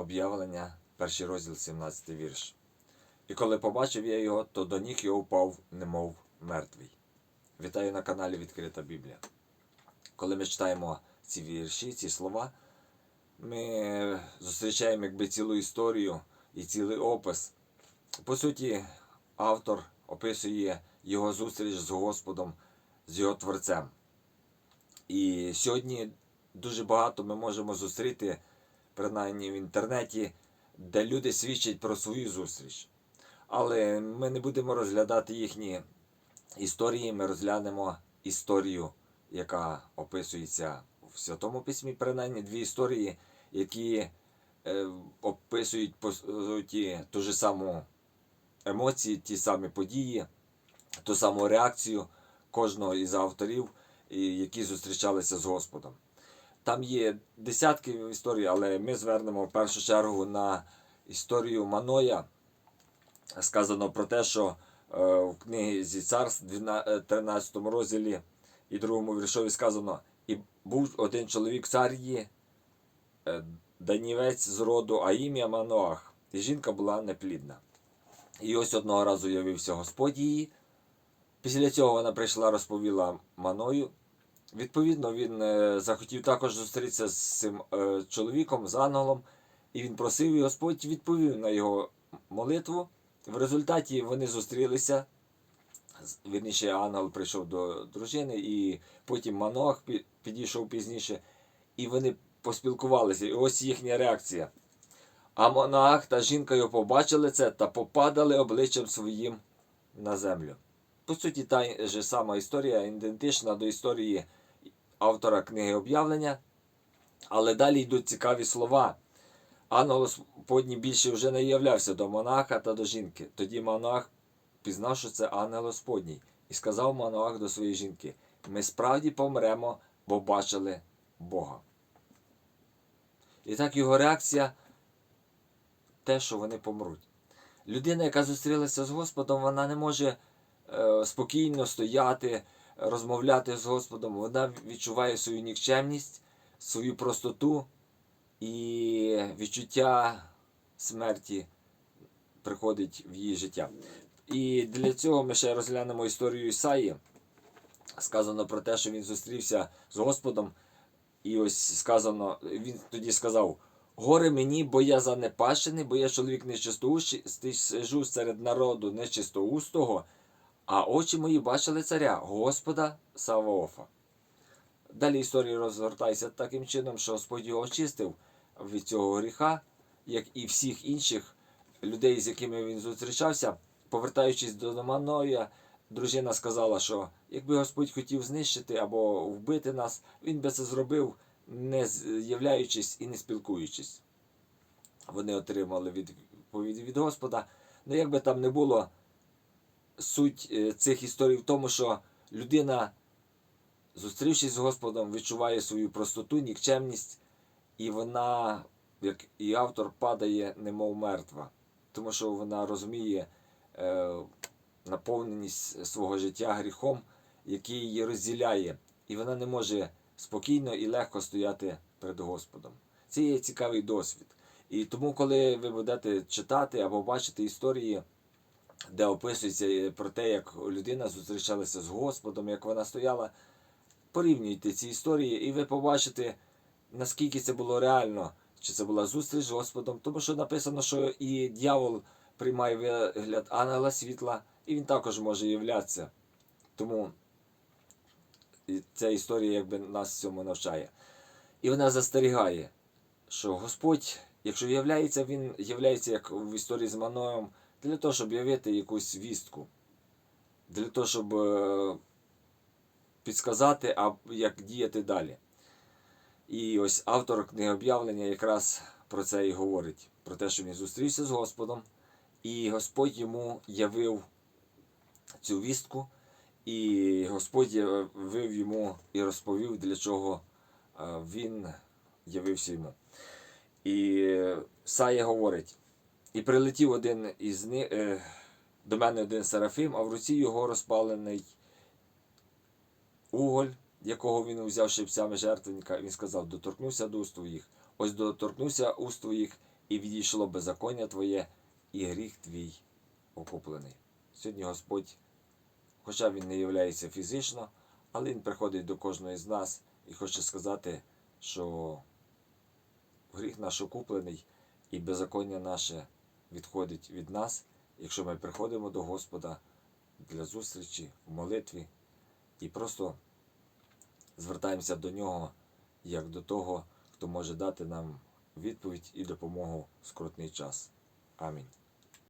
об'явлення, перший розділ, 17 вірш. І коли побачив я його, то до ніг його впав, немов мертвий. Вітаю на каналі Відкрита Біблія. Коли ми читаємо ці вірші, ці слова, ми зустрічаємо якби цілу історію і цілий опис. По суті, автор описує його зустріч з Господом, з його Творцем. І сьогодні дуже багато ми можемо зустріти, принаймні в інтернеті, де люди свідчать про свою зустріч. Але ми не будемо розглядати їхні історії, ми розглянемо історію, яка описується в Святому Письмі, принаймні дві історії, які е, описують по суті ту ж саму емоції, ті самі події, ту саму реакцію кожного із авторів, які зустрічалися з Господом. Там є десятки історій, але ми звернемо в першу чергу на історію Маноя. Сказано про те, що е, в книзі царств, 12 13 розділі і другому віршові сказано: І був один чоловік царії, е, данівець з роду, а ім'я Маноах, і жінка була неплідна. І ось одного разу явився Господь її. Після цього вона прийшла, розповіла Маною. Відповідно, він е, захотів також зустрітися з цим е, чоловіком, з ангелом, і він просив, і Господь відповів на його молитву. В результаті вони зустрілися. Вірніше, ангел прийшов до дружини, і потім Манох підійшов пізніше, і вони поспілкувалися. І ось їхня реакція. А Монах та жінка його побачили це та попадали обличчям своїм на землю. По суті, та ж сама історія ідентична до історії автора книги об'явлення, але далі йдуть цікаві слова. Ангел Господній більше вже не являвся до монаха та до жінки. Тоді монах пізнав, що це ангел Господній, і сказав монах до своєї жінки: Ми справді помремо, бо бачили Бога. І так його реакція те, що вони помруть. Людина, яка зустрілася з Господом, вона не може е, спокійно стояти, розмовляти з Господом. Вона відчуває свою нікчемність, свою простоту і відчуття смерті приходить в її життя. І для цього ми ще розглянемо історію Ісаї. Сказано про те, що він зустрівся з Господом, і ось сказано, він тоді сказав: Горе мені, бо я занепащений, бо я чоловік нечистоустий, сижу серед народу нечистоустого, а очі мої бачили царя, Господа Саваофа. Далі історія розгортається таким чином, що Господь його очистив від цього гріха, як і всіх інших людей, з якими він зустрічався. Повертаючись до Маноя, дружина сказала, що якби Господь хотів знищити або вбити нас, він би це зробив, не з'являючись і не спілкуючись. Вони отримали відповідь від Господа. Ну, як би там не було, суть е, цих історій в тому, що людина, зустрівшись з Господом, відчуває свою простоту, нікчемність, і вона, як і автор, падає, немов мертва, тому що вона розуміє е, наповненість свого життя гріхом, який її розділяє, і вона не може спокійно і легко стояти перед Господом. Це є цікавий досвід. І тому, коли ви будете читати або бачити історії, де описується про те, як людина зустрічалася з Господом, як вона стояла, порівнюйте ці історії, і ви побачите, наскільки це було реально, чи це була зустріч з Господом, тому що написано, що і дьявол приймає вигляд ангела світла, і він також може являтися. Тому ця історія якби нас цьому навчає. І вона застерігає, що Господь, якщо являється, він являється, як в історії з Маноєм, для того, щоб явити якусь вістку, для того, щоб е, підсказати, як діяти далі. І ось автор книги об'явлення якраз про це і говорить: про те, що він зустрівся з Господом, і Господь йому явив цю вістку, і Господь явив йому і розповів, для чого е, він явився йому. І Сая говорить: і прилетів один із них е, до мене один серафим, а в руці його розпалений уголь, якого він взяв щипцями жертвенника, він сказав: доторкнувся до уст твоїх. Ось доторкнувся уст твоїх, і відійшло беззаконня твоє, і гріх твій окуплений. Сьогодні Господь, хоча Він не являється фізично, але Він приходить до кожного з нас і хоче сказати, що гріх наш окуплений і беззаконня наше відходить від нас, якщо ми приходимо до Господа для зустрічі в молитві і просто звертаємося до Нього як до того, хто може дати нам відповідь і допомогу в скрутний час. Амінь.